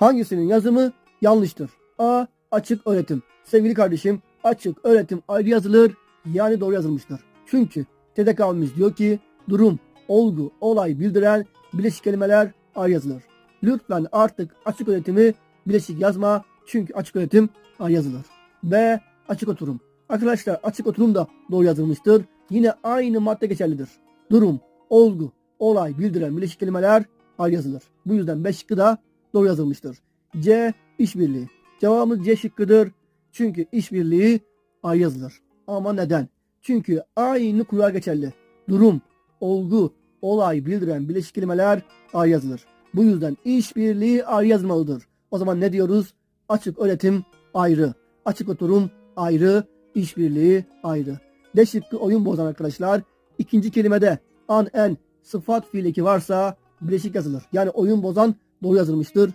Hangisinin yazımı yanlıştır? A. Açık öğretim. Sevgili kardeşim açık öğretim ayrı yazılır yani doğru yazılmıştır. Çünkü TDK'mız diyor ki durum, olgu, olay bildiren bileşik kelimeler ayrı yazılır. Lütfen artık açık öğretimi bileşik yazma çünkü açık öğretim ayrı yazılır. B. Açık oturum. Arkadaşlar açık oturum da doğru yazılmıştır. Yine aynı madde geçerlidir. Durum, olgu, olay bildiren bileşik kelimeler ayrı yazılır. Bu yüzden B şıkkı da doğru yazılmıştır. C. işbirliği. Cevabımız C şıkkıdır. Çünkü işbirliği ayrı yazılır. Ama neden? Çünkü aynı kural geçerli. Durum, olgu, olay bildiren bileşik kelimeler ayrı yazılır. Bu yüzden işbirliği ayrı yazmalıdır. O zaman ne diyoruz? Açık öğretim ayrı. Açık oturum ayrı. işbirliği ayrı. D şıkkı oyun bozan arkadaşlar. İkinci kelimede an en sıfat fiil eki varsa bileşik yazılır. Yani oyun bozan doğru yazılmıştır.